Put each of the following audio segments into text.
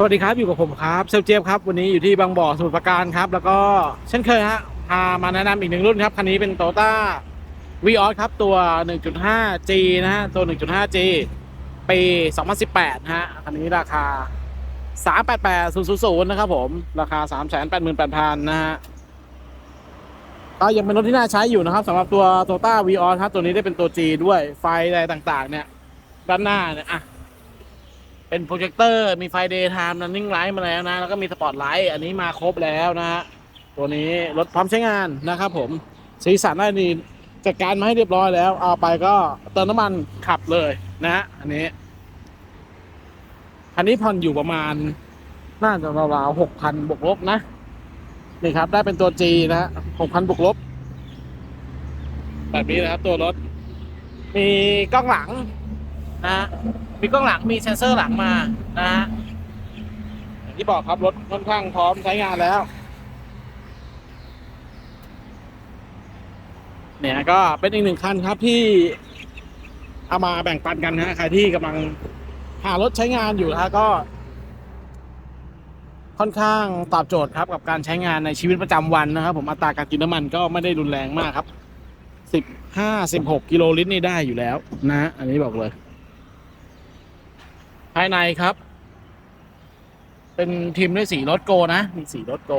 สวัสดีครับอยู่กับผมครับเซลเจฟครับวันนี้อยู่ที่บางบ่อสมุทรปราการครับ แล้วก็เช่นเคยฮะพามาแนะนำอีกหนึ่งรุ่นครับคันนี้เป็นโตต้าวีออสครับตัว 1.5G นะฮะตัว 1.5G ปี 2018นะฮะคันนี้ราคา 388,000นะครับผมราคา 388,000นะฮะก็ยังเป็นรถที่น่าใช้อยู่นะครับสำหรับตัวโตต้าวีออสครับตัวนี้ได้เป็นตัว G ด้วยไฟอะไรต่างๆ เนี่ยด้านหน้าเนี่ยอะ เป็นโปรเจคเตอร์มีไฟเดย์ไทม์นันนิ่งไลท์มาแล้วนะ แล้วก็มีสปอตไลท์อันนี้มาครบแล้วนะฮะตัวนี้รถพร้อมใช้งานนะครับผมสีสันได้ดีจัดการมาให้เรียบร้อยแล้ว เอาไปก็เติมน้ำมันขับเลยนะฮะอันนี้อันนี้ผ่อนอยู่ประมาณน่าจะราวๆหกพันบวกลบนะนี่ครับ ได้เป็นตัว G นะฮะหกพันบวกลบแบบนี้นะครับตัวรถ มีกล้องหลังนะฮะ มีกล้องหลังมีเซ็นเซอร์หลังมานะฮะอย่างที่บอกครับรถค่อนข้างพร้อมใช้งานแล้ว เนี่ยก็เป็นอีกหนึ่งคันครับที่เอามาแบ่งปันกันนะฮะใครที่กำลังหารถใช้งานอยู่นะฮะก็ ค่อนข้างตอบโจทย์ครับกับการใช้งานในชีวิตประจำวันนะครับ ผมอัตราการกินน้ำมันก็ไม่ได้รุนแรงมากครับสิบห้าสิบหกกิโลลิตรนี่ได้อยู่แล้วนะฮะอันนี้บอกเลยายในครับ เป็นทีมด้วยสีรถโกนะ มีสีรถโก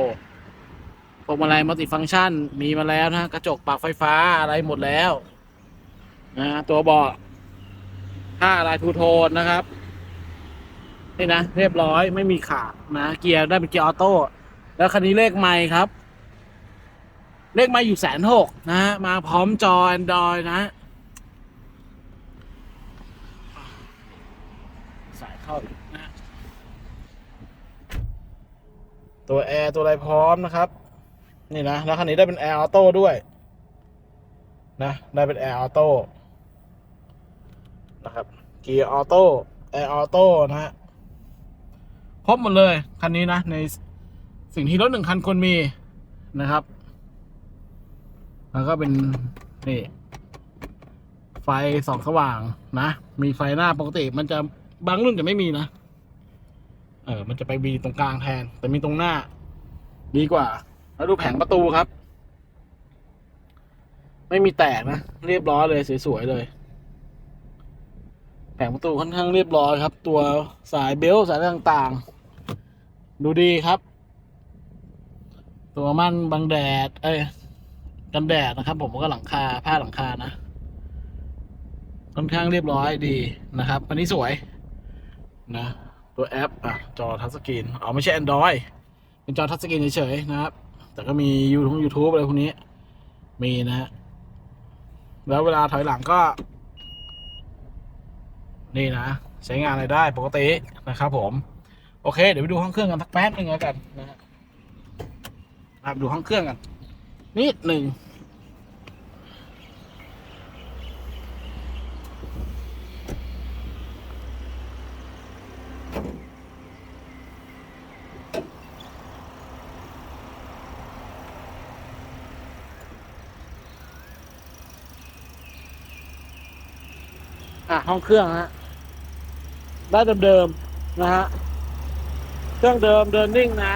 พวงมาลัยมัลติฟังก์ชัน มีมาแล้วนะ กระจกปรับไฟฟ้าอะไรหมดแล้วนะตัวเบาะผ้าลายทูโทนนะครับนี่นะเรียบร้อยไม่มีขาดนะ เกียร์ได้เป็นเกียร์ออโต้แล้วคันนี้เลขไม่ครับ เลขไม่อยู่แสนหกนะฮะมาพร้อมจอ Android นะ สาย เข้าอีกนะตัวแอร์ตัวอะไรพร้อมนะครับ นี่นะแล้วคันนี้ได้เป็นแอร์ออโต้ด้วย นะได้เป็นแอร์ออโต้นะครับเกียร์ออโต้แอร์ออโต้นะฮะครบหมดเลย คันนี้นะ ในสิ่งที่รถหนึ่งคันควรมีนะครับ แล้วก็เป็นนี่ไฟสองสว่างนะ มีไฟหน้าปกติมันจะ บางรุ่นจะไม่มีนะ เออ มันจะไปมีตรงกลางแทน แต่มีตรงหน้า ดีกว่า แล้วดูแผงประตูครับ ไม่มีแตกนะ เรียบร้อยเลยสวยๆเลย แผงประตูค่อนข้างเรียบร้อยครับ ตัวสายเบลต์สายต่างๆ ดูดีครับ ตัวมั่นบังแดด เอ้ยกันแดดนะครับ ผมก็หลังคาผ้าหลังคานะค่อนข้างเรียบร้อยดีนะครับ อันนี้สวย นะ ตัวแอปอะจอทัชสกรีนอ๋อไม่ใช่ Android เป็นจอทัชสกรีนเฉยๆนะครับ แต่ก็มียูทูบยูทูบอะไรพวกนี้ มีนะฮะแล้วเวลาถอยหลังก็ นี่นะ ใช้งานอะไรได้ปกตินะครับผม โอเค เดี๋ยวไปดูห้องเครื่องกันสักแป๊บนึงแล้วกันนะฮะดูห้องเครื่องกันนิดหนึ่ง อะห้องเครื่องฮะได้เดิมๆนะฮะเครื่องเดิมเดินนิ่งนะ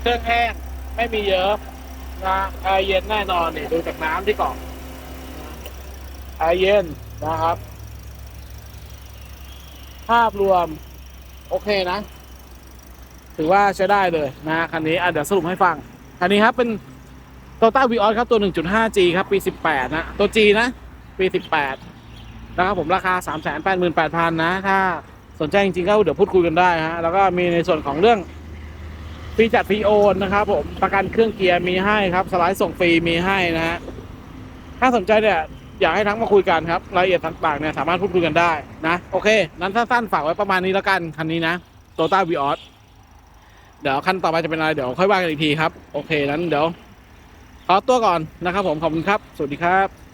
เครื่องแห้งไม่มีเยอะนะแอร์เย็นแน่นอนนี่ดูจากน้ำที่กล่องแอร์เย็นนะครับ ภาพรวม โอเคนะ ถือว่าใช้ได้เลยนะคันนี้อะเดี๋ยวสรุปให้ฟัง คันนี้ครับเป็นโตต้าวีออสครับตัว 1.5G ครับ ปี 18 นะ ตัว G นะ ปี 18 นะครับผมราคา 388,000 นะ ถ้าสนใจจริงๆก็เดี๋ยวพูดคุยกันได้ฮะแล้วก็มีในส่วนของเรื่องฟรีจัดฟรีโอนนะครับผมประกันเครื่องเกียร์มีให้ครับ สไลด์ส่งฟรีมีให้นะฮะถ้าสนใจเนี่ยอยากให้ทั้งมาคุยกันครับรายละเอียดต่างๆเนี่ยสามารถพูดคุยกันได้นะ โอเค นั้นสั้นๆฝากไว้ประมาณนี้แล้วกัน คันนี้นะโตต้าวีออสเดี๋ยวขั้นต่อไปจะเป็นอะไร เดี๋ยวค่อยว่ากันอีกทีครับ โอเค นั้นเดี๋ยว ขอตัวก่อนนะครับผม ขอบคุณครับ สวัสดีครับ